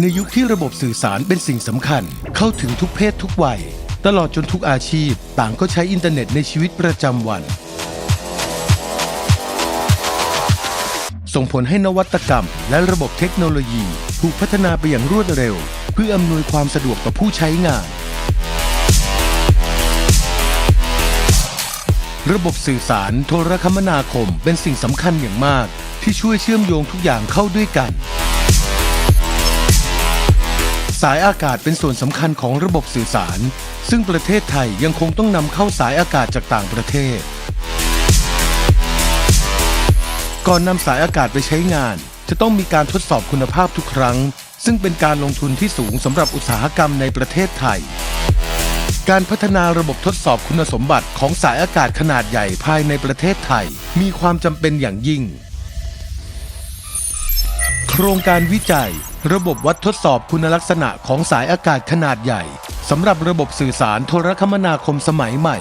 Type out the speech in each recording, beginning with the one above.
ในยุคที่ระบบสื่อสารเป็นสิ่งสำคัญ เข้าถึงทุกเพศทุกวัย ตลอดจนทุกอาชีพ ต่างก็ใช้อินเทอร์เน็ตในชีวิตประจำวัน ส่งผลให้นวัตกรรม และระบบเทคโนโลยีถูกพัฒนาไปอย่างรวดเร็ว เพื่ออำนวยความสะดวกต่อผู้ใช้งาน ระบบสื่อสารโทรคมนาคมเป็นสิ่งสำคัญอย่างมาก ที่ช่วยเชื่อมโยงทุกอย่างเข้าด้วยกัน สายอากาศเป็นส่วนสำคัญของระบบสื่อสาร ซึ่งประเทศไทยยังคงต้องนำเข้าสายอากาศจากต่างประเทศ ก่อนนำสายอากาศไปใช้งาน จะต้องมีการทดสอบคุณภาพทุกครั้ง ซึ่งเป็นการลงทุนที่สูงสำหรับอุตสาหกรรมในประเทศไทย การพัฒนาระบบทดสอบคุณสมบัติของสายอากาศขนาดใหญ่ภายในประเทศไทย มีความจำเป็นอย่างยิ่ง โครงการวิจัย ระบบวัดทดสอบคุณลักษณะของสายอากาศขนาดใหญ่สำหรับระบบสื่อสารโทรคมนาคมสมัยใหม่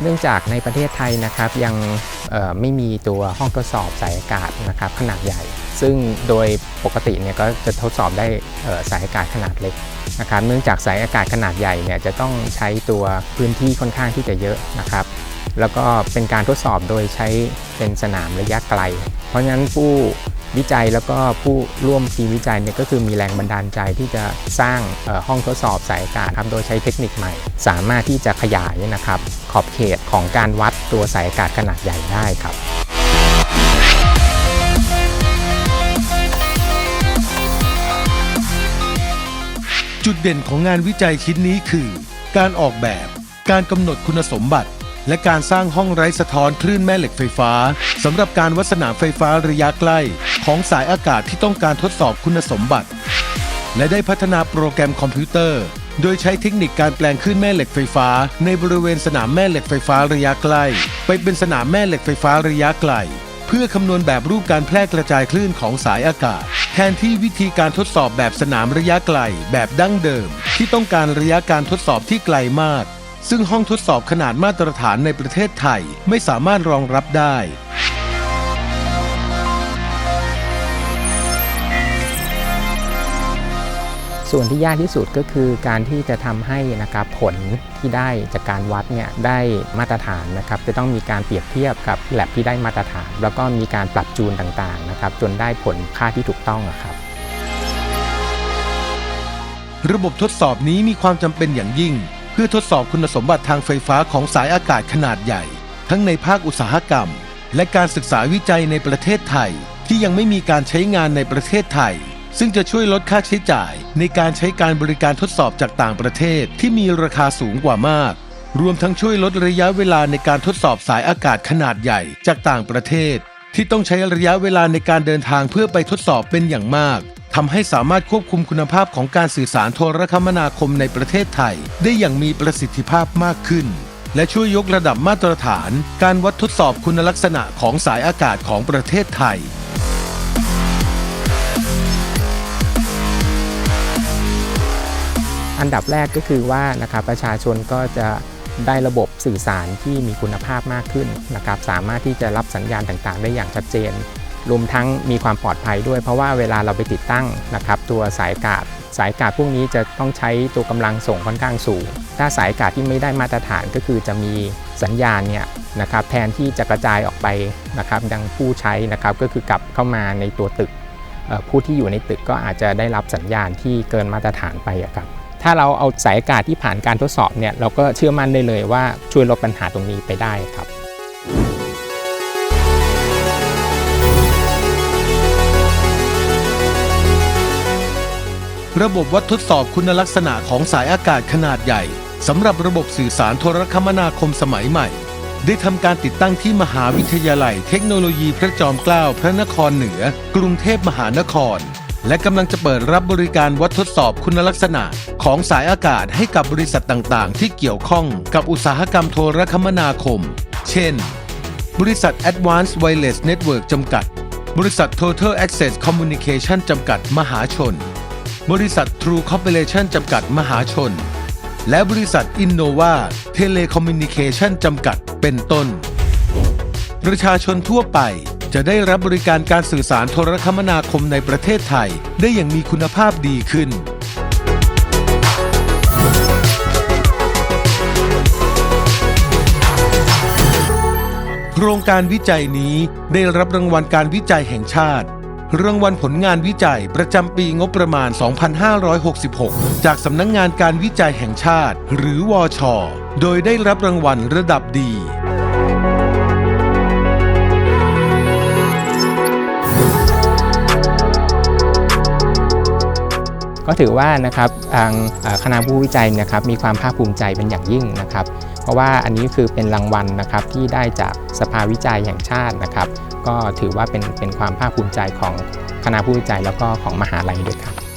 เนื่องจากในประเทศไทยนะครับยังไม่มีตัวห้องทดสอบสายอากาศนะครับขนาดใหญ่ ซึ่งโดยปกติเนี่ยก็จะทดสอบได้สายอากาศขนาดเล็ก นะครับเนื่องจากสายอากาศขนาดใหญ่เนี่ยจะต้องใช้ตัวพื้นที่ค่อนข้างที่จะเยอะนะครับ แล้วก็เป็นการทดสอบโดยใช้เป็นสนามระยะไกล เพราะฉะนั้นผู้วิจัยแล้วก็ผู้ร่วมทีมวิจัยเนี่ยก็คือมีแรงบันดาลใจที่จะสร้างห้องทดสอบสายอากาศครับโดยใช้เทคนิคใหม่ สามารถที่จะขยายนะครับ ขอบเขตของการวัดตัวสายอากาศขนาดใหญ่ได้ครับ จุดเด่นของงานวิจัยชิ้นนี้คือ การออกแบบ การกำหนดคุณสมบัติ และการสร้างห้องไร้สะท้อนคลื่นแม่เหล็กไฟฟ้าสำหรับการวัดสนามไฟฟ้าระยะใกล้ ของสายอากาศที่ต้องการทดสอบคุณสมบัติ และได้พัฒนาโปรแกรมคอมพิวเตอร์ โดยใช้เทคนิคการแปลงคลื่นแม่เหล็กไฟฟ้า ในบริเวณสนามแม่เหล็กไฟฟ้าระยะใกล้ ไปเป็นสนามแม่เหล็กไฟฟ้าระยะไกล เพื่อคำนวณแบบรูปการแพร่กระจายคลื่นของสายอากาศ ทนที่วิธีการทดสอบแบบสนามระยะไกลแบบดั้งเดิม ที่ต้องการระยะการทดสอบที่ไกลมาก ซึ่งห้องทดสอบขนาดมาตรฐานในประเทศไทยไม่สามารถรองรับได้ ส่วนที่ยากที่สุดก็คือการที่จะทำให้นะครับผลที่ได้จากการวัดเนี่ยได้มาตรฐานนะครับจะต้องมีการเปรียบเทียบกับแลบที่ได้มาตรฐาน แล้วก็มีการปรับจูนต่างๆนะครับจนได้ผลค่าที่ถูกต้องครับระบบทดสอบนี้มีความจำเป็นอย่างยิ่ง เพื่อทดสอบคุณสมบัติทางไฟฟ้าของสายอากาศขนาดใหญ่ ทั้งในภาคอุตสาหกรรม และการศึกษาวิจัยในประเทศไทย ที่ยังไม่มีการใช้งานในประเทศไทย ซึ่งจะช่วยลดค่าใช้จ่าย ในการใช้การบริการทดสอบจากต่างประเทศที่มีราคาสูงกว่ามาก รวมทั้งช่วยลดระยะเวลาในการทดสอบสายอากาศขนาดใหญ่จากต่างประเทศ ที่ต้องใช้ระยะเวลาในการเดินทางเพื่อไปทดสอบเป็นอย่างมากทำให้สามารถควบคุมคุณภาพของการสื่อสารโทรคมนาคมในประเทศไทย ได้อย่างมีประสิทธิภาพมากขึ้น และช่วยยกระดับมาตรฐาน การวัดทดสอบคุณลักษณะของสายอากาศของประเทศไทย อันดับแรกก็คือว่านะครับประชาชนก็จะได้ระบบสื่อสารที่มีคุณภาพมากขึ้นนะครับสามารถที่จะรับสัญญาณต่างๆ ได้อย่างชัดเจน รวมทั้งมีความปลอดภัยด้วย เพราะว่าเวลาเราไปติดตั้งนะครับตัวสายกาศสายกาศพวกนี้จะต้องใช้ตัวกำลังส่งค่อนข้างสูง ถ้าสายกาศที่ไม่ได้มาตรฐานก็คือจะมีสัญญาณเนี่ยนะครับแทนที่จะกระจายออกไปนะครับดังผู้ใช้นะครับก็คือกลับเข้ามาในตัวตึกผู้ที่อยู่ในตึกก็อาจจะได้รับสัญญาณที่เกินมาตรฐานไปอะครับ ถ้าเราเอาสายอากาศที่ผ่านการทดสอบเนี่ยเราก็เชื่อมั่นได้เลยว่าช่วยลดปัญหาตรงนี้ไปได้ครับระบบวัดทดสอบคุณลักษณะของสายอากาศขนาดใหญ่สำหรับระบบสื่อสารโทรคมนาคมสมัยใหม่ ได้ทำการติดตั้งที่มหาวิทยาลัยเทคโนโลยีพระจอมเกล้าพระนครเหนือ กรุงเทพมหานคร และกำลังจะเปิดรับบริการวัดทดสอบคุณลักษณะ ของสายอากาศให้กับบริษัทต่างๆ ที่เกี่ยวข้องกับอุตสาหกรรมโทรคมนาคม เช่น บริษัท Advanced Wireless Network จำกัด บริษัท Total Access Communication จำกัดมหาชน บริษัท True Corporation จำกัดมหาชน และบริษัท Innova Telecommunication จำกัด เป็นต้น ประชาชนทั่วไป จะได้รับบริการการสื่อสารโทรคมนาคมในประเทศไทย ได้อย่างมีคุณภาพดีขึ้นโครงการวิจัยนี้ได้รับรางวัลการวิจัยแห่งชาติ รางวัลผลงานวิจัยประจำปีงบประมาณ 2566 จากสำนักงงานการวิจัยแห่งชาติ หรือวอชโดยได้รับรางวัลระดับดี ก็ถือว่านะครับทางคณะผู้วิจัยนะครับมีความภาคภูมิใจเป็นอย่างยิ่งนะครับ เพราะว่าอันนี้คือเป็นรางวัลนะครับที่ได้จากสภาวิจัยแห่งชาตินะครับ ก็ถือว่าเป็นเป็นความภาคภูมิใจของคณะผู้วิจัยแล้วก็ของมหาลัยด้วยครับ